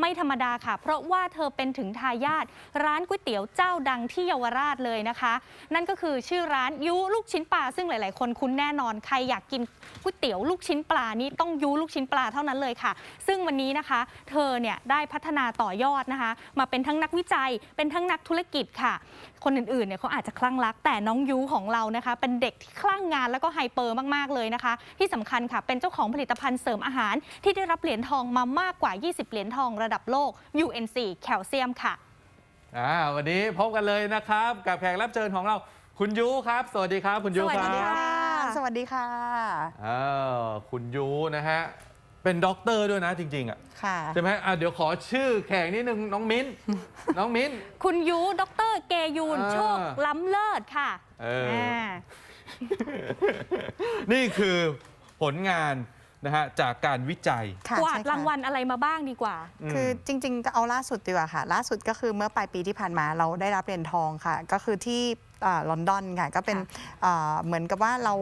ไม่ธรรมดาค่ะ เพราะว่าเธอเป็นถึงทายาทร้านก๋วยเตี๋ยวเจ้าดังที่เยาวราชเลยนะคะ นั่นก็คือชื่อร้านยูลูกชิ้นปลาซึ่งหลาย ๆ คนคุ้นแน่นอนใครอยากกินก๋วยเตี๋ยวลูกชิ้นปลานี้ต้องยูลูกชิ้นปลาเท่านั้นเลยค่ะ ซึ่งวันนี้นะคะ เธอเนี่ยได้พัฒนาต่อยอดนะคะ มาเป็นทั้งนักวิจัยเป็นทั้งนักธุรกิจค่ะ คนอื่นๆเนี่ยเขาอาจจะคลั่งรัก แต่น้องยูของเรานะคะ เป็นเด็กที่คลั่งงานแล้วก็ไฮเปอร์มากๆเลยนะคะ ที่สำคัญค่ะเป็นเจ้าของผลิตภัณฑ์เสริมอาหาร ที่ได้รับเหรียญทองมามากกว่า 20 เหรียญทองระดับโลก UNC แคลเซียมค่ะอ่าวันนี้พบกันเลยนะครับ กับแขกรับเชิญของเราคุณยุครับ สวัสดีครับ คุณยุสวัคสรัดีบค่ะ สวัสดีค่ะเออคุณยุนะฮะ เป็นด็อกเตอร์ด้วยนะจริง ๆ อะค่ะ ใช่ไหมอะเดี๋ยวขอชื่อแขกนิดนึงน้องมิ้น น้องมิ้น คุณยูดรเกยูน อ่า โชค ล้ำเลิศค่ะเอออ่านี่คือผลงานนะฮะจากการวิจัย ค่ะกวาดใช่ค่ะรางวัลอะไรมาบ้างดีกว่า คือมจริง ๆ ก็เอาล่าสุดดีกว่าค่ะ ล่าสุดก็คือเมื่อปลายปีที่ผ่านมาเราได้รับเหรียญทองค่ะ ก็คือที่อ่าลอนดอนค่ะ ก็เป็นค่ะอ่าเหมือนกับว่าเรา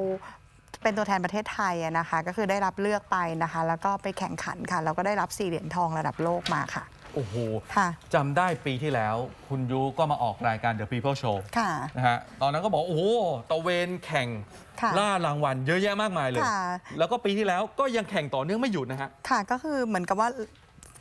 เป็นตัวแทนประเทศไทยอะนะคะ ก็คือได้รับเลือกไปนะคะ แล้วก็ไปแข่งขันค่ะ แล้วก็ได้รับสี่เหรียญทองระดับโลกมาค่ะ โอ้โหค่ะ จำได้ปีที่แล้ว คุณยุก็มาออกรายการ The People Show ค่ะ นะฮะตอนนั้นก็บอก โอ้โหตะเวนแข่งค่ะล่ารางวัลเยอะแยะมากมายเลย ค่ะ แล้วก็ปีที่แล้วก็ยังแข่งต่อเนื่องไม่หยุดนะฮะ ค่ะก็คือเหมือนกับว่า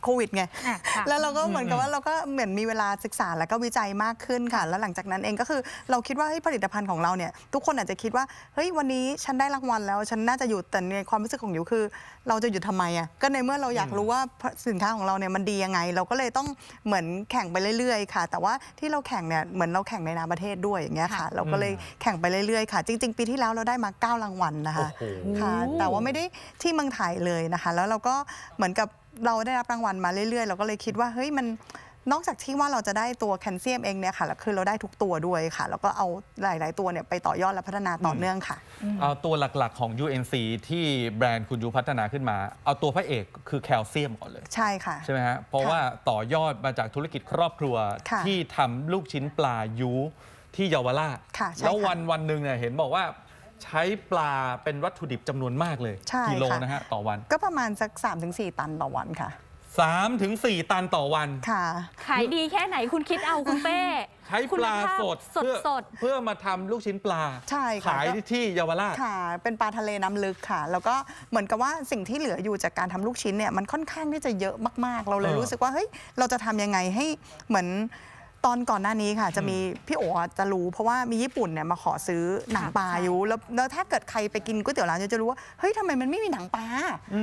โควิดไง อะค่ะ แล้วเราก็เหมือนกับว่าเราก็เหมือนมีเวลาศึกษาแล้วก็วิจัยมากขึ้นค่ะ แล้วหลังจากนั้นเองก็คือเราคิดว่าเฮ้ยผลิตภัณฑ์ของเราเนี่ยทุกคนอาจจะคิดว่าเฮ้ยวันนี้ฉันได้รางวัลแล้วฉันน่าจะหยุดแต่ในความรู้สึกของอยู่คือ เราจะหยุดทำไมอะก็ในเมื่อเราอยากรู้ว่าสินค้าของเราเนี่ยมันดียังไง เราก็เลยต้องเหมือนแข่งไปเรื่อยๆ ค่ะ แต่ว่าที่เราแข่งเนี่ยเหมือนเราแข่งในนามประเทศด้วยอย่างเงี้ยค่ะ ค่ะ เราก็เลยแข่งไปเรื่อยๆ ค่ะ จริง ๆ ปีที่แล้วเราได้มาเก้ารางวัลนะคะ โอ้โห ค่ะโอ้แต่ว่าไม่ได้ที่เมืองไทยเลยนะคะ แล้วเราก็เหมือนกับ เราได้รับรางวัลมาเรื่อยๆ เราก็เลยคิดว่าเฮ้ยมันนอกจากที่ว่าเราจะได้ตัวแคลเซียมเองเนี่ยค่ะแล้วคือเราได้ทุกตัวด้วยค่ะ แล้วก็เอาหลาย ๆ ตัวเนี่ยไปต่อยอดและพัฒนาต่อเนื่องค่ะ เอาตัวหลักๆของ UNC ที่แบรนด์คุณยูพัฒนาขึ้นมา เอาตัวพระเอกคือแคลเซียมก่อนเลย ใช่ค่ะ ใช่ไหมฮะ เพราะว่าต่อยอดมาจากธุรกิจครอบครัว ค่ะที่ทำลูกชิ้นปลายูที่เยาวราชค่ะใช่แล้วค่ะ วันวันหนึ่งเนี่ยเห็นบอกว่า ใช้ปลาเป็นวัตถุดิบจำนวนมากเลยใช่กิโลค่ะนะฮะต่อวัน ก็ประมาณสัก 3-4 ตันต่อวันค่ะ 3-4ถึง4ตันต่อวัน ค่ะ ขายดีแค่ไหนคุณคิดเอาคุณเป้ใช้ปลาคุณภพสดสดเพื่อสด เพื่อมาทำลูกชิ้นปลา ใช่ค่ะ ขายก็ที่เยาวราช ค่ะ เป็นปลาทะเลน้ำลึกค่ะ แล้วก็เหมือนกับว่าสิ่งที่เหลืออยู่จากการทำลูกชิ้นเนี่ยมันค่อนข้างที่จะเยอะมากๆ เราเลยเออรู้สึกว่าเฮ้ยเราจะทำยังไงให้เหมือน ตอนก่อนหน้านี้ค่ะ จะมีพี่โอจะรู้ เพราะว่ามีญี่ปุ่นเนี่ยมาขอซื้อหนังปลาอยู่แล้วแล้วถ้าเกิดใครไปกินก๋วยเตี๋ยวร้านจะรู้ว่าเฮ้ยทำไมมันไม่มีหนังปลา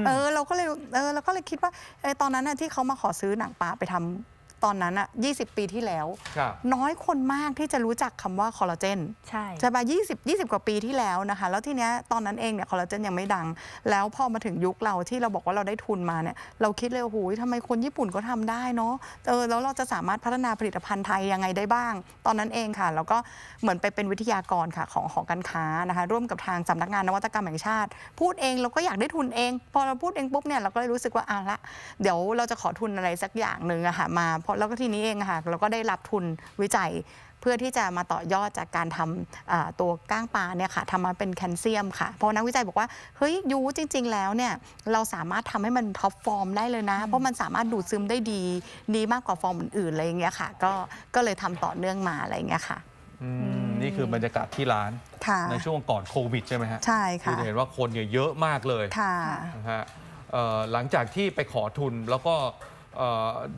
เออเราก็เลยเออเราก็เลยคิดว่าเออตอนนั้นน่ะที่เขามาขอซื้อหนังปลาไปทำ ตอนนั้นอะ20 ปีที่แล้ว ครับ น้อยคนมากที่จะรู้จักคำว่าคอลลาเจน ใช่ ใช่ป่ะ20 20 กว่าปีที่แล้วนะคะ แล้วทีเนี้ยตอนนั้นเองเนี่ยคอลลาเจนยังไม่ดัง แล้วพอมาถึงยุคเราที่เราบอกว่าเราได้ทุนมาเนี่ย เราคิดเลยโอ้โหทำไมคนญี่ปุ่นก็ทำได้เนาะ เออ แล้วเราจะสามารถพัฒนาผลิตภัณฑ์ไทยยังไงได้บ้าง ตอนนั้นเองค่ะ แล้วก็เหมือนไปเป็นวิทยากรค่ะของของการค้านะคะ ร่วมกับทางสำนักงานนวัตกรรมแห่งชาติ พูดเองเราก็อยากได้ทุนเอง พอเราพูดเองปุ๊บเนี่ยเราก็เลยรู้สึกว่าอะละ เดี๋ยวเราจะขอทุนอะไรสักอย่างหนึ่งอะค่ะมาเพราะแล้วก็ทีนี้เองอะค่ะเราก็ได้รับทุนวิจัยเพื่อที่จะมาต่อยอดจากการทำอ่าตัวก้างปลาเนี่ยค่ะทำมาเป็นแคลเซียมค่ะ เพราะนักวิจัยบอกว่าเฮ้ยยูจริง ๆ แล้วเนี่ยเราสามารถทำให้มันท็อปฟอร์มได้เลยนะ เพราะมันสามารถดูดซึมได้ดีดีมากกว่าฟอร์มอื่นๆอะไรอย่างเงี้ยค่ะ ก็ก็เลยทำต่อเนื่องมาอะไรอย่างเงี้ยค่ะอืมนี่คือบรรยากาศที่ร้านค่ะในช่วงก่อนโควิดใช่ไหมฮะใช่คือค่ะเห็นว่าคนเนี่ยเยอะมากเลยค่ะนะฮะเอ่อหลังจากที่ไปขอทุนแล้วก็เอ่อ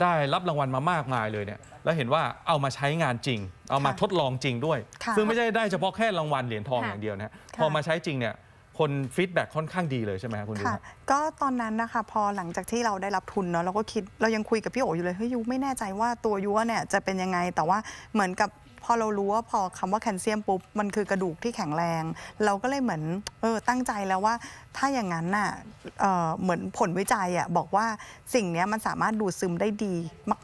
ได้รับรางวัลมามากมายเลยเนี่ยแล้วเห็นว่าเอามาใช้งานจริง เอามาค่ะทดลองจริงด้วยค่ะซึ่งไม่ใช่ได้เฉพาะแค่รางวัลเหรียญทองค่ะอย่างเดียวนะฮะค่ะพอมาใช้จริงเนี่ยคนฟีดแบ็ค่อนข้างดีเลยใช่ไหมครับคุณดูค่ะก็ตอนนั้นนะคะพอหลังจากที่เราได้รับทุนเนาะเราก็คิดเรายังคุยกับพี่โออยู่เลยเฮ้ยยูไม่แน่ใจว่าตัวยูเนี่ยจะเป็นยังไง แต่ว่าเหมือนกับ พอเรารู้ว่าพอคำว่าแคลเซียมปุ๊บ มันคือกระดูกที่แข็งแรง เราก็เลยเหมือนเออตั้งใจแล้วว่า ถ้าอย่างนั้นน่ะเอ่อเหมือนผลวิจัยอะบอกว่าสิ่งเนี้ยมันสามารถดูดซึมได้ดี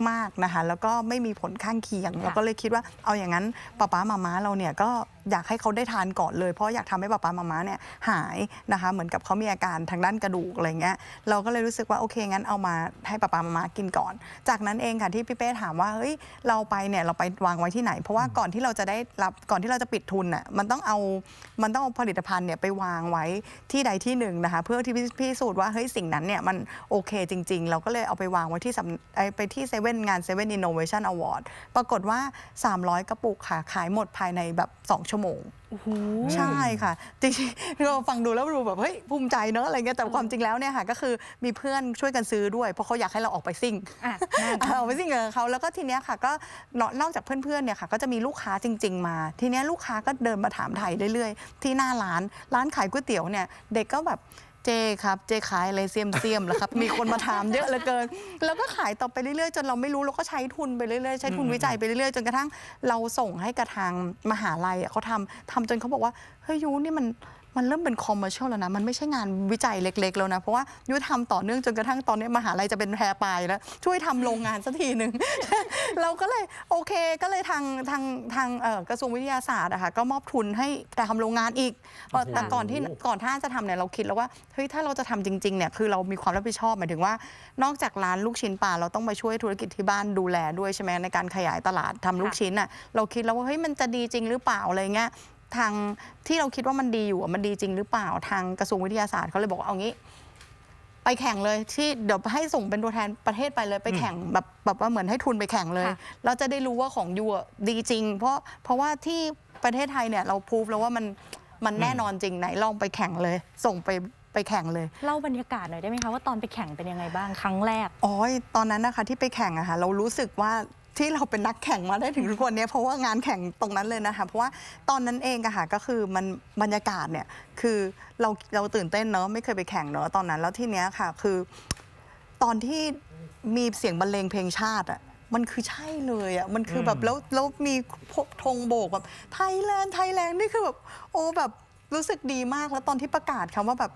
มาก ๆนะคะ แล้วก็ไม่มีผลข้างเคียง เราก็เลยคิดว่าเอาอย่างนั้นป้าป้ามาม้าเราเนี่ยก็ อยากให้เขาได้ทานก่อนเลย เพราะอยากทำให้ป๊าป๊ามาม่าเนี่ยหายนะคะเหมือนกับเขามีอาการทางด้านกระดูกอะไรเงี้ยเราก็เลยรู้สึกว่าโอเคงั้นเอามาให้ป๊าป๊ามาม่ากินก่อน จากนั้นเองค่ะที่พี่เป้ถามว่าเฮ้ยเราไปเนี่ยเราไปวางไว้ที่ไหน เพราะว่าก่อนที่เราจะได้รับก่อนที่เราจะปิดทุนน่ะมันต้องเอามันต้องเอาผลิตภัณฑ์เนี่ยไปวางไว้ที่ใดที่หนึ่งนะคะเพื่อที่พิสูจน์ว่าเฮ้ยสิ่งนั้นเนี่ยมันโอเคจริง ๆ เราก็เลยเอาไปวางไว้ที่สำไอ้ไปที่เซเว่นงานเซเว่นอินโนเวชันอวอร์ดปรากฏว่า 300 กระปุกค่ะขายหมดภายในแบบ2ชั่วโมงโอ้โหใช่ค่ะ จริงๆเราฟังดูแล้วดูแบบเฮ้ยภูมิใจเนอะอะไรเงี้ยแต่ความจริงแล้วเนี่ยค่ะก็คือมีเพื่อนช่วยกันซื้อด้วย เพราะเขาอยากให้เราออกไปซิ่งอะนั่นเอาไปซิ่งกับเขาแล้วก็ทีเนี้ยค่ะก็นอกนอกจากเพื่อนๆเนี่ยค่ะก็จะมีลูกค้าจริง ๆ มา ทีเนี้ยลูกค้าก็เดินมาถามไทยเรื่อยๆ ที่หน้าร้านร้านขายก๋วยเตี๋ยวเนี่ยเด็กก็แบบ เจครับเจขายอะไรเสียมเสียมๆแล้วครับ มีคนมาถามเยอะเหลือเกิน แล้วก็ขายต่อไปเรื่อยๆ จนเราไม่รู้เราก็ใช้ทุนไปเรื่อยๆ ใช้ทุนวิจัยไปเรื่อยๆ จนกระทั่งเราส่งให้กระทางมหาลัยอะเขาทำทำจนเขาบอกว่าเฮ้ยยูนี่มัน มันเริ่มเป็นคอมเมอร์เชียลแล้วนะ มันไม่ใช่งานวิจัยเล็ก ๆ แล้วนะ เพราะว่ายุทำต่อเนื่องจนกระทั่งตอนนี้มหาลัยจะเป็นแพรปลายแล้ว ช่วยทำโรงงานสักทีหนึ่ง เราก็เลยโอเคก็เลยทางทางทางเอ่อกระทรวงวิทยาศาสตร์อะค่ะก็มอบทุนให้แต่ทำโรงงานอีกเพราะแต่ก่อนที่ก่อนท่าจะทำเนี่ยเราคิดแล้วว่าเฮ้ยถ้าเราจะทำจริงๆเนี่ยคือเรามีความรับผิดชอบหมายถึงว่า นอกจากร้านลูกชิ้นปลาเราต้องไปช่วยธุรกิจที่บ้านดูแลด้วยใช่ไหมในการขยายตลาดทำลูกชิ้นอะเราคิดแล้วว่าเฮ้ยมันจะดีจริงหรือเปล่าอะไรเงี้ย ทางที่เราคิดว่ามันดีอยู่อะมันดีจริงหรือเปล่าทางกระทรวงวิทยาศาสตร์เขาเลยบอกว่าเอางี้ ไปแข่งเลยที่เดี๋ยวให้ส่งเป็นตัวแทนประเทศไปเลยไปแข่งแบบแบบว่าเหมือนให้ทุนไปแข่งเลยค่ะ เราจะได้รู้ว่าของยูอะดีจริง เพราะเพราะว่าที่ประเทศไทยเนี่ยเราพูฟแล้วว่ามันมันแน่นอนจริงไหนลองไปแข่งเลย ส่งไปไปแข่งเลย เล่าบรรยากาศหน่อยได้ไหมคะว่าตอนไปแข่งเป็นยังไงบ้างครั้งแรก อ๋อตอนนั้นนะคะที่ไปแข่งอะค่ะเรารู้สึกว่า ที่เราเป็นนักแข่งมาได้ถึงทุกวันเนี้ยเพราะว่างานแข่งตรงนั้นเลยนะคะเพราะว่าตอนนั้นเองอะค่ะก็คือมันบรรยากาศเนี่ยคือเราเราตื่นเต้นเนอะไม่เคยไปแข่งเนอะตอนนั้นแล้วที่เนี้ยค่ะคือ ตอนที่มีเสียงบรรเลงเพลงชาติอะมันคือใช่เลยอะมันคือแบบแล้วแล้วมีพกธงโบกแบบไทยแลนด์ไทยแลนด์นี่คือแบบโอ้แบบรู้สึกดีมากแล้วตอนที่ประกาศคำว่าแบบ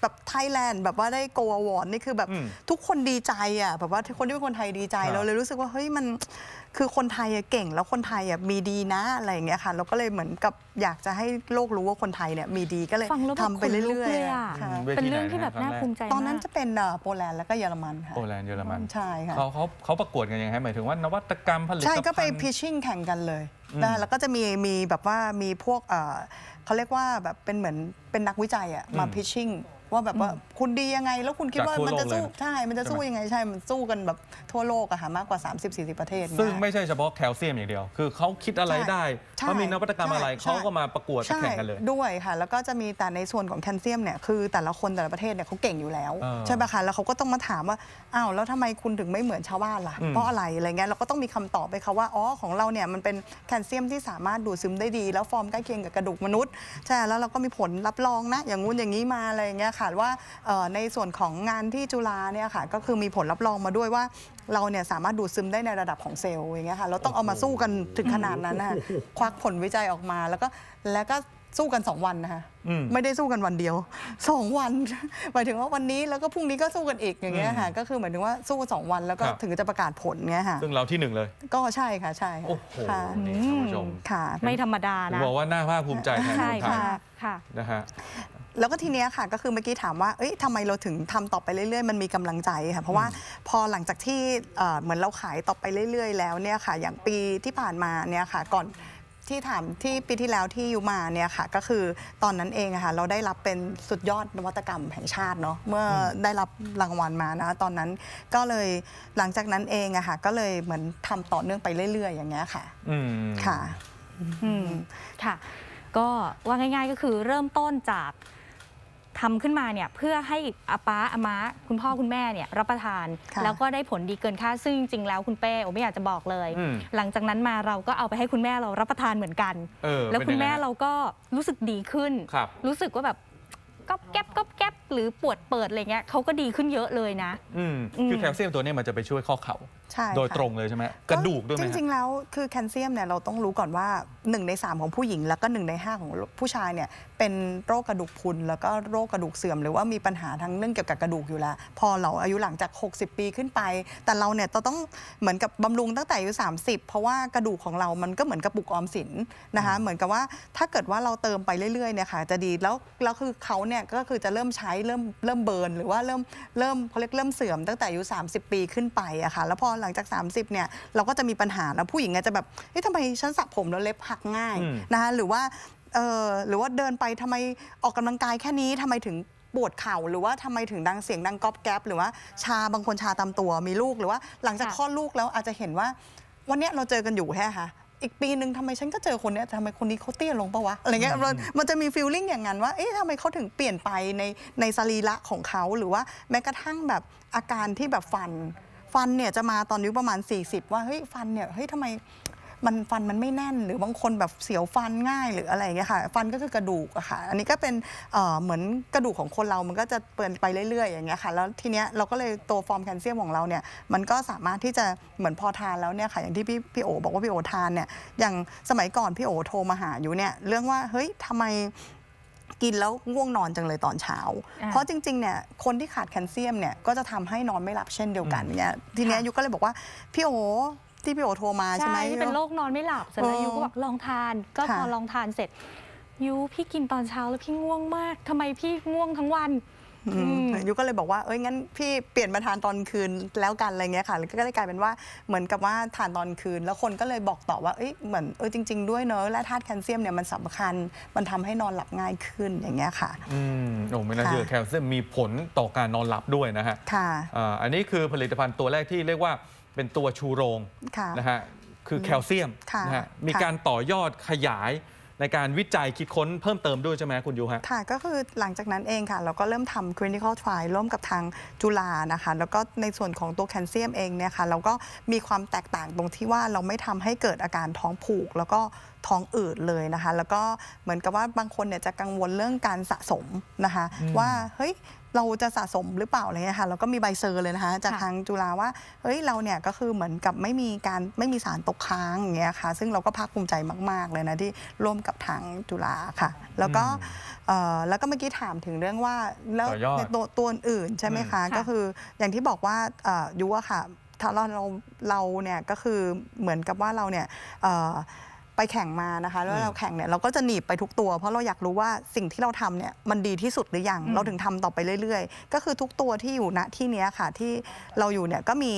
แบบไทยแลนด์แบบว่าได้โกอวอร์ดนี่คือแบบอืม ทุกคนดีใจอะแบบว่าคนที่เป็นคนไทยดีใจครับ เราเลยรู้สึกว่าเฮ้ยมันคือคนไทยอะเก่ง แล้วคนไทยอะมีดีนะอะไรอย่างเงี้ยค่ะ เราก็เลยเหมือนกับอยากจะให้โลกรู้ว่าคนไทยเนี่ยมีดีก็เลยฟังแล้วแบบทำไปขนลุกเรื่อยเลยๆอะค่ะวทีเป็นเรื่องไหที่แบบะน่าครั้งรกภูมิใจตอนนั้นมากจะเป็นเอ่อโปแลนด์แล้วก็เยอรมันค่ะโปแลนด์เยอรมันใช่ค่ะ เขาเขาเขาประกวดกันยังไงหมายถึงว่านวัตกรรมผลิตภัณฑ์ใช่ก็ไปพิชชิ่งแข่งกันเลยอืมนะแล้วก็จะมีมีแบบว่ามีพวกเอ่อเขาเรียกว่าแบบเป็นเหมือนเป็นนักวิจัยอะมาอืมพิชชิ่ง ว่าแบบว่าคุณดียังไง แล้วคุณคิดว่าจากทั่วมันจะสู้โลกเลยใช่ มันจะใช่ไหมสู้ยังไงใช่ มันสู้กันแบบทั่วโลกอะค่ะมากกว่า 30-40 ประเทศ ซึ่งเนี่ยไม่ใช่เฉพาะแคลเซียมอย่างเดียว คือเขาคิดอะไรใช่ได้ใช่เขามีนวัตกรรมอะไรใช่เขาก็มาประกวดใช่แข่งกันเลยด้วยค่ะ แล้วก็จะมีแต่ในส่วนของแคลเซียมเนี่ยคือแต่ละคนแต่ละประเทศเนี่ยเขาเก่งอยู่แล้วเออใช่ไหมคะแล้วเขาก็ต้องมาถามว่าอ้าวแล้วทำไมคุณถึงไม่เหมือนชาวบ้านล่ะอืมเพราะอะไรอะไรเงี้ยเราก็ต้องมีคำตอบไปค่ะว่าอ๋อของเราเนี่ยมันเป็นแคลเซียมที่สามารถดูดซึมได้ดี แล้วฟอร์มใกล้เคียงกับกระดูกมนุษย์ใช่แล้วเราก็มีผลรับรองนะอย่างงู้นอย่างนี้มาอะไรอย่างเงี้ยค่ะว่าเอ่อในส่วนของงานที่จุฬาเนี่ยค่ะก็คือมีผลรับรองมาด้วยว่าเราเนี่ยสามารถดูดซึมได้ในระดับของเซลล์อย่างเงี้ยค่ะเราต้องเอามาสู้กันถึงขนาดนั้นนะคะควักผลวิจัยออกมาแล้วก็แล้วก็ สู้กัน 2 วันนะคะอืม ไม่ได้สู้กันวันเดียว 2 วัน หมายถึงว่าวันนี้แล้วก็พรุ่งนี้ก็สู้กันอีกอย่างเงี้ยค่ะ ก็คือหมายถึงว่าสู้กันสองวันแล้วก็ครับ ถึงจะประกาศผลเงี้ยค่ะ ซึ่งเราที่หนึ่งเลย ก็ใช่ค่ะใช่ค่ะโอ้โหค่ะนี่ท่านผู้ชมค่ะ ไม่ธรรมดาผมนะบอกว่าน่าภาคภูมิใจแทนใช่คนไทยค่ะค่ะ นะฮะ แล้วก็ทีเนี้ยค่ะก็คือเมื่อกี้ถามว่าเอ้ยทำไมเราถึงทำต่อไปเรื่อยๆ มันมีกำลังใจค่ะ เพราะว่าพอหลังจากที่เอ่อเหมือนเราขายต่อไปเรื่อย ๆ แล้วเนี่ยค่ะ อย่างปีที่ผ่านมาเนี่ยค่ะ ก่อน ที่ถามที่ปีที่แล้วที่อยู่มาเนี่ยค่ะ ก็คือตอนนั้นเองอะค่ะเราได้รับเป็นสุดยอดนวัตกรรมแห่งชาติเนาะเมื่ออได้รับรางวัลมานะตอนนั้นก็เลยหลังจากนั้นเองอะค่ะก็เลยเหมือนทำต่อเนื่องไปเรื่อย ๆ อย่างเงี้ยค่ะอืมค่ะอืมค่ะ ก็ว่าง่าย ๆก็คือเริ่มต้นจาก ทำขึ้นมาเนี่ยเพื่อให้อาป้าอาม้าคุณพ่อคุณแม่เนี่ยรับประทาน ค่ะ แล้วก็ได้ผลดีเกินคาดซึ่งจริงๆแล้วคุณเป้โอไม่อยากจะบอกเลย อืม หลังจากนั้นมาเราก็เอาไปให้คุณแม่เรารับประทานเหมือนกัน เออแล้วเป็นคุณยังไงแม่ฮะเราก็รู้สึกดีขึ้น ครับ รู้สึกว่าแบบก๊อบแก๊บก๊อบแก๊บหรือปวดเปิดอะไรเงี้ยเขาก็ดีขึ้นเยอะเลยนะอืมอืมคือแคลเซียมตัวเนี้มันจะไปช่วยข้อเข่าใช่โดยค่ะตรงเลยใช่ไหมกระดูกด้วยไหมจฮะริง ๆ แล้วคือแคลเซียมเนี่ยเราต้องรู้ก่อนว่า 1 ใน 3 ของผู้หญิง แล้วก็ 1 ใน 5 ของผู้ชายเนี่ยเป็นโรคกระดูกพรุนแล้วก็โรคกระดูกเสื่อม หรือว่ามีปัญหาทั้งเรื่องเกี่ยวกับกระดูกอยู่แล้ว พอเราอายุหลังจาก 60 ปีขึ้นไป แต่เราเนี่ยต้องเหมือนกับบำรุงตั้งแต่อายุ 30 เพราะว่ากระดูกของเรามันก็เหมือนกระปุกออมสินนะคะเหมือนกับว่าถ้าเกิดว่าเราเติมไปเรื่อยๆเนี่ยค่ะจะดีแล้วแล้วคือเขาเนี่ยก็คือจะเริ่มใช้เริ่มเริ่มเบิร์นหรือว่าเริ่มเริ่มเขาเรียกเริ่มเสื่อมตั้งแต่อายุ 30 ปีขึ้นไปอะค่ะ แล้วพอหลังจาก 30เนี่ยเราก็จะมีปัญหาแล้วผู้หญิงอาจจะแบบเฮ้ยทำไมฉันสระผมแล้วเล็บหักง่ายอืม นะคะหรือว่าเออหรือว่าเดินไปทำไมออกกำลังกายแค่นี้ทำไมถึงปวดเข่าหรือว่าทำไมถึงดังเสียงดังก๊อบแก๊บหรือว่าชาบางคนชาตามตัวมีลูกหรือว่าหลังจากค่ะ คลอดลูกแล้วอาจจะเห็นว่า วันเนี้ยเราเจอกันอยู่แค่ค่ะ อีกปีหนึ่งทำไมฉันก็เจอคนเนี้ยแต่ทำไมคนนี้เขาเตี้ยลงปะวะอะไรเงี้ยมันมันจะมีฟีลลิ่งอย่างนั้นว่าเอ๊ะทำไมเขาถึงเปลี่ยนไปในในสรีระของเขาหรือว่าแม้กระทั่งแบบอาการที่แบบฟัน ฟันเนี่ยจะมาตอนอายุประมาณ 40 ว่าเฮ้ยฟันเนี่ยเฮ้ยทำไม มันฟันมันไม่แน่น หรือบางคนแบบเสียวฟันง่ายหรืออะไรอย่างเงี้ยค่ะ ฟันก็คือกระดูกอะค่ะ อันนี้ก็เป็นเอ่อเหมือนกระดูกของคนเรามันก็จะเปลี่ยนไปเรื่อยๆ อย่างเงี้ยค่ะ แล้วทีเนี้ยเราก็เลยตัวฟอร์มแคลเซียมของเราเนี่ยมันก็สามารถที่จะเหมือนพอทานแล้วเนี่ยค่ะอย่างที่พี่พี่โอบอกว่าพี่โอทานเนี่ยอย่างสมัยก่อนพี่โอโทรมาหาอยู่เนี่ยเรื่องว่าเฮ้ยทำไมกินแล้วง่วงนอนจังเลยตอนเช้าอ่าเพราะจริงๆ เนี่ยคนที่ขาดแคลเซียมเนี่ยก็จะทำให้นอนไม่หลับเช่นเดียวกันเนี่ยทีเนี้ยค่ะยุก็เลยบอกว่าพี่โอ ที่พี่โอโทรมาใช่ใช่ไหม ที่เป็นโรคนอนไม่หลับเสร็จแล้วเออยูก็บอกลองทาน ก็ค่ะพอลองทานเสร็จ ยูพี่กินตอนเช้าแล้วพี่ง่วงมากทำไมพี่ง่วงทั้งวัน อืมอืม ยุก็เลยบอกว่า เอ้ยงั้นพี่เปลี่ยนมาทานตอนคืนแล้วกันอะไรเงี้ยค่ะแล้วก็เลยกลายเป็นว่าเหมือนกับว่าทานตอนคืน แล้วคนก็เลยบอกต่อว่า เอ้ยเหมือนเออจริง ๆ ด้วยเนอะและธาตุแคลเซียมเนี่ยมันสำคัญ มันทำให้นอนหลับง่ายขึ้นอย่างเงี้ยค่ะ อืมโอ้ไม่น่าเชื่อค่ะ แคลเซียมมีผลต่อการนอนหลับด้วยนะฮะค่ะ อ่าอันนี้คือผลิตภัณฑ์ตัวแรกที่เรียกว่า เป็นตัวชูโรงค่ะ นะฮะคือแคลเซียมค่ะนะฮะมีค่ะ การต่อยอดขยายในการวิจัยคิดค้นเพิ่มเติมด้วยใช่ไหมคุณยูฮะ ค่ะก็คือหลังจากนั้นเองค่ะ เราก็เริ่มทำ clinical trial ร่วมกับทางจุฬานะคะ แล้วก็ในส่วนของตัวแคลเซียมเองเนี่ยค่ะ เราก็มีความแตกต่างตรงที่ว่าเราไม่ทำให้เกิดอาการท้องผูก แล้วก็ท้องอืดเลยนะคะ แล้วก็เหมือนกับว่าบางคนเนี่ยจะกังวลเรื่องการสะสมนะคะอืมว่าเฮ้ย เราจะสะสมหรือเปล่าอะไรเงี้ยค่ะแล้วก็มีใบเซอร์เลยนะคะ จากค่ะทางจุฬาว่าเฮ้ยเราเนี่ยก็คือเหมือนกับไม่มีการไม่มีสารตกค้างอย่างเงี้ยค่ะซึ่งเราก็ภาคภูมิใจมาก ๆ เลยนะที่ร่วมกับทางจุฬาค่ะ แล้วก็อืมเอ่อแล้วก็เมื่อกี้ถามถึงเรื่องว่าแล้วต่อยอดในตัวตัวอื่นใช่ไหมคะอืมก็คืออย่างที่บอกว่าเอ่อยุอะค่ะถ้าเราเราเราเนี่ยก็คือเหมือนกับว่าเราเนี่ยเอ่อ ไปแข่งมานะคะ แล้วอืมเราแข่งเนี่ยเราก็จะหนีบไปทุกตัว เพราะเราอยากรู้ว่าสิ่งที่เราทำเนี่ยมันดีที่สุดหรือยังอืมเราถึงทำต่อไปเรื่อย ๆ ก็คือทุกตัวที่อยู่ณที่เนี้ยค่ะที่เราอยู่เนี่ยก็มี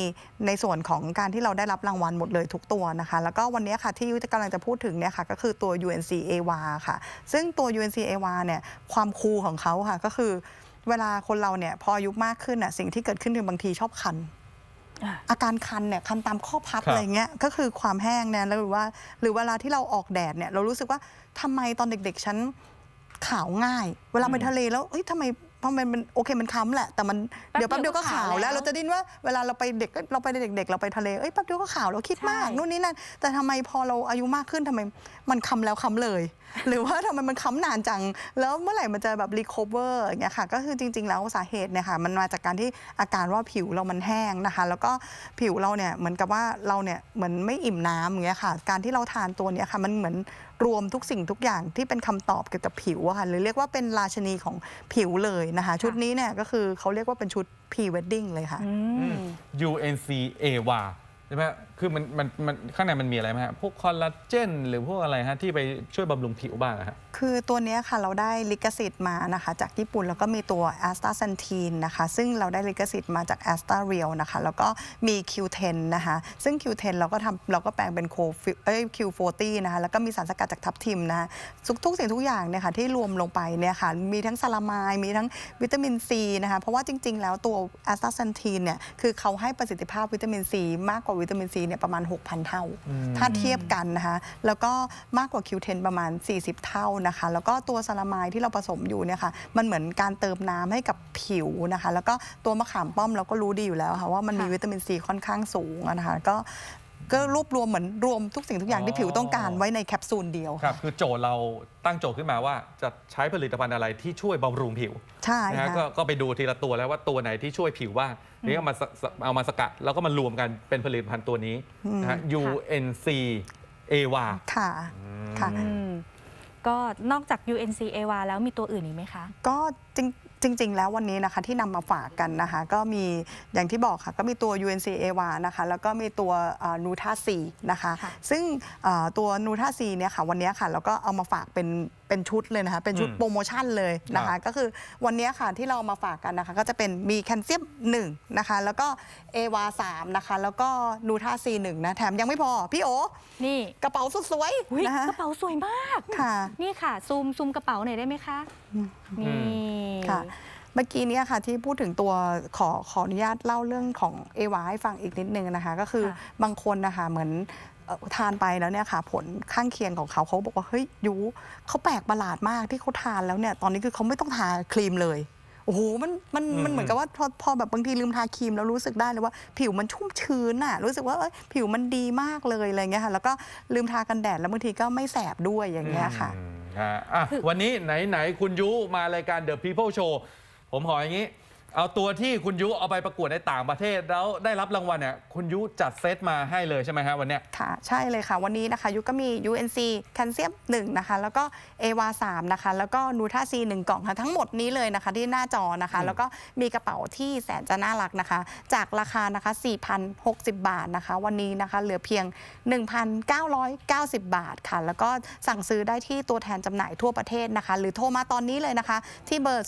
ในส่วนของการที่เราได้รับรางวัลหมดเลยทุกตัวนะคะ แล้วก็วันเนี้ยค่ะที่ยุ้ยกำลังจะพูดถึงเนี่ยค่ะก็คือตัว UNC AWA ค่ะ ซึ่งตัว UNC AWA เนี่ยความคูลของเขาค่ะก็คือ เวลาคนเราเนี่ยพออายุมากขึ้นน่ะสิ่งที่เกิดขึ้นคือบางทีชอบคัน อะอาการคันเนี่ยคันตามข้อพับครับอะไรเงี้ยก็คือความแห้งเนี่ยแล้วหรือว่า หรือเวลาที่เราออกแดดเนี่ยเรารู้สึกว่าทำไมตอนเด็กๆฉันขาวง่าย เวลาไปทะเลแล้วเอ้ยทำไม ทำไมมันโอเคมันค้ำแหละแต่มันแป๊บเดี๋ยวแป๊บเดีเดียยววก็ก็ขาวขาวแล้แล้ววเราจะดิ้นว่าเวลาเราไปเด็กเราไปเด็ก ๆ เราไปทะเลเอ้ยแป๊บเดียวก็ขาวเราคิดมากใช่ นู่นนี่นั่นแต่ทำไมพอเราอายุมากขึ้นทำไมมันค้ำแล้วค้ำเลย หรือว่าทำไมมันค้ำนานจัง แล้วเมื่อไหร่มันจะแบบรีคอเวอร์อย่างเงี้ยค่ะก็คือจริง ๆ แล้วสาเหตุเนี่ยค่ะมันมาจากการที่อาการว่าผิวเรามันแห้งนะคะ แล้วก็ผิวเราเนี่ยเหมือนกับว่าเราเนี่ยเหมือนไม่อิ่มน้ำอย่างเงี้ยค่ะ การที่เราทานตัวเนี้ยค่ะมันเหมือน รวมทุกสิ่งทุกอย่างที่เป็นคำตอบเกี่ยวกับผิวอะค่ะหรือเรียกว่าเป็นราชนีของผิวเลยนะคะ ชุดนี้เนี่ยก็คือเขาเรียกว่าเป็นชุด pre wedding เลยค่ะอืม UNC AWA ใช่ไหมฮะคือมันมันมันข้างในมันมีอะไรไหมฮะ พวกคอลลาเจน หรือพวกอะไรฮะ ที่ไปช่วยบำรุงผิวบ้างอะฮะ คือตัวเนี้ยค่ะเราได้ลิขสิทธิ์มานะคะจากญี่ปุ่นแล้วก็มีตัว a s t a z a n t i n นะคะซึ่งเราได้ลิขสิทธิ์มาจาก a s t a r e a l นะคะแล้วก็มี Q10 นะคะซึ่ง Q10 เราก็ทำเราก็แปลงเป็น Co- เอ้ย Q40 นะคะแล้วก็มีสารสกัดจากทับทิมนะคะทุกทุกสิ่งทุกอย่างเนี่ยค่ะที่รวมลงไปเนี่ยค่ะมีทั้งซาลามายมีทั้งวิตามินซีนะคะเพราะว่าจริง ๆ แล้วตัว a s t a z a n t i n เนี่ยคือเขาให้ประสิทธิภาพวิตามินซีมากกว่าวิตามินซีเนี่ยประมาณ 6,000 เท่า ถ้าเทียบกันนะคะแล้วก็มากกว่า Q10 ประมาณ 40 เท่านะคะ แล้วก็ตัวซาลามายที่เราผสมอยู่เนี่ยค่ะมันเหมือนการเติมน้ำให้กับผิวนะคะ แล้วก็ตัวมะขามป้อมเราก็รู้ดีอยู่แล้วค่ะว่ามันมีค่ะวิตามินซีค่อนข้างสูงอะนะคะก็ก็รวบรวมเหมือนรวมทุกสิ่งทุกอย่างที่ผิวต้องการไว้ในแคปซูลเดียวครับคือโจทย์เราตั้งโจทย์ขึ้นมาว่าจะใช้ผลิตภัณฑ์อะไรที่ช่วยบำรุงผิวใช่นะฮะค่ะก็ก็ไปดูทีละตัวแล้วว่าตัวไหนที่ช่วยผิวบ้างนี่ก็มาสสเอามาสกัด แล้วก็มารวมกันเป็นผลิตภัณฑ์ตัวนี้นะฮะ UNC AWA ค่ะค่ะอืม ก็นอกจาก UNC AWA แล้วมีตัวอื่นอีกไหมคะ ก็จริง จริง ๆ แล้ววันนี้นะคะที่นำมาฝากกันนะคะ ก็มีอย่างที่บอกค่ะก็มีตัว UNC AWA นะคะแล้วก็มีตัวนูท่าซีนะคะค่ะ ซึ่งเอ่อตัวนูท่าซีเนี่ยค่ะวันนี้ค่ะเราก็เอามาฝากเป็นเป็นชุดเลยนะคะเป็นชุดอืมโปรโมชั่นเลยนะครัคะ บ ก็คือวันนี้ค่ะที่เราเอามาฝากกันนะคะ ก็จะเป็นมีแคลเซียม1นะคะแล้วก็เอวา3นะคะแล้วก็นูท่าซี1นะแถมยังไม่พอพี่โอนี่กระเป๋าสุดสวยอุ๊ยนะคะกระเป๋าสวยมาก ค่ะ นี่ค่ะ ซูมซูมกระเป๋าหน่อยได้ไหมคะ นี่ค่ะ เมื่อกี้เนี้ค่ะที่พูดถึงตัวขอขออนุญาตเล่าเรื่องของเอวาให้ฟังอีกนิดนึงนะคะ ก็คือค่ะบางคนนะคะเหมือนเอ่อทานไปแล้วเนี่ยค่ะ ผลข้างเคียงของเขาเขาบอกว่าเฮ้ยยูเขาแปลกประหลาดมากที่เขาทานแล้วเนี่ยตอนนี้คือเขาไม่ต้องทาครีมเลยโอ้โหมันมันอืมมันเหมือนกับว่าพอพอแบบบางทีลืมทาครีมแล้วรู้สึกได้เลยว่า ผิวมันชุ่มชื้นอะรู้สึกว่าเอ้ยผิวมันดีมากเลยอะไรเงี้ยค่ะ แล้วก็ลืมทากันแดดแล้วบางทีก็ไม่แสบด้วยอย่างเงี้ยค่ะอืม ฮะอะวันนี้ไหนไหนคุณยุมารายการ The People Show ผมขออย่างนี้ เอาตัวที่คุณยุเอาไปประกวดในต่างประเทศแล้วได้รับรางวัลเนี่ยคุณยุจัดเซตมาให้เลยใช่ไหมฮะวันเนี้ย ค่ะ ใช่เลยค่ะ วันนี้นะคะ ยุคก็มี UNC แคลเซียม1นะคะ แล้วก็เอวา3นะคะ แล้วก็นูท่าซี1กล่องค่ะ ทั้งหมดนี้เลยนะคะที่หน้าจอนะคะอืมแล้วก็มีกระเป๋าที่แสนจะน่ารักนะคะ จากราคานะคะ 4,060 บาทนะคะ วันนี้นะคะ เหลือเพียง 1,990 บาทค่ะ แล้วก็สั่งซื้อได้ที่ตัวแทนจำหน่ายทั่วประเทศนะคะ หรือโทรมาตอนนี้เลยนะคะ ที่เบอร์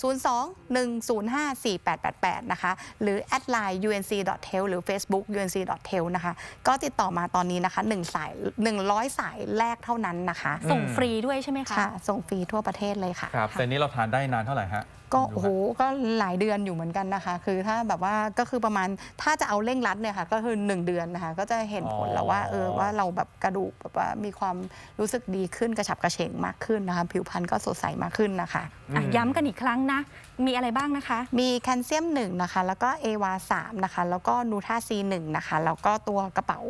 02-105-4888 นะคะ หรือแอดไลน์ unc.tel หรือ Facebook unc.tel นะคะ ก็ติดต่อมาตอนนี้นะคะ1สาย 100 สายแรกเท่านั้นนะคะ ส่งฟรีด้วยใช่ไหมคะ ค่ะ ส่งฟรีทั่วประเทศเลยค่ะ ครับแต่นี้เราทานได้นานเท่าไหร่ฮะ ก็คุณยุโอ้โหฮะก็หลายเดือนอยู่เหมือนกันนะคะ คือถ้าแบบว่าก็คือประมาณถ้าจะเอาเร่งรัดเนี่ยค่ะก็คือ 1 เดือนนะคะ ก็จะเห็นผลแล้วว่าเออว่าเราแบบกระดูกแบบว่ามีความรู้สึกดีขึ้นกระฉับกระเฉงมากขึ้นนะคะ ผิวพรรณก็สดใสมากขึ้นนะคะอะย้ำกันอีกครั้งนะ มีอะไรบ้างนะคะ มีแคลเซียม1นะคะ แล้วก็เอวา3นะคะ แล้วก็นูท่าซี1นะคะ แล้วก็ตัวกระเป๋า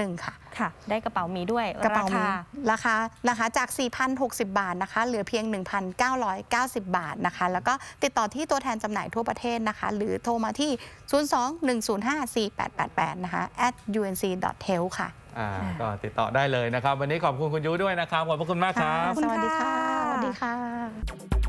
1 ค่ะ ค่ะ ได้กระเป๋ามีด้วยกระเป๋ารามีคาราคานะคะจาก 4,060 บาทนะคะ เหลือเพียง 1,990 บาทนะคะ แล้วก็ติดต่อที่ตัวแทนจำหน่ายทั่วประเทศนะคะ หรือโทรมาที่ 02-105-4888 นะคะ at unc.tel ค่ะ อ่าก็ติดต่อได้เลยนะครับ วันนี้ขอบคุณคุณยุด้วยนะครับ ขอบพระคุณมากครับ ขอบคุณสวัสดีค่ะ ค่ะ สวัสดีค่ะ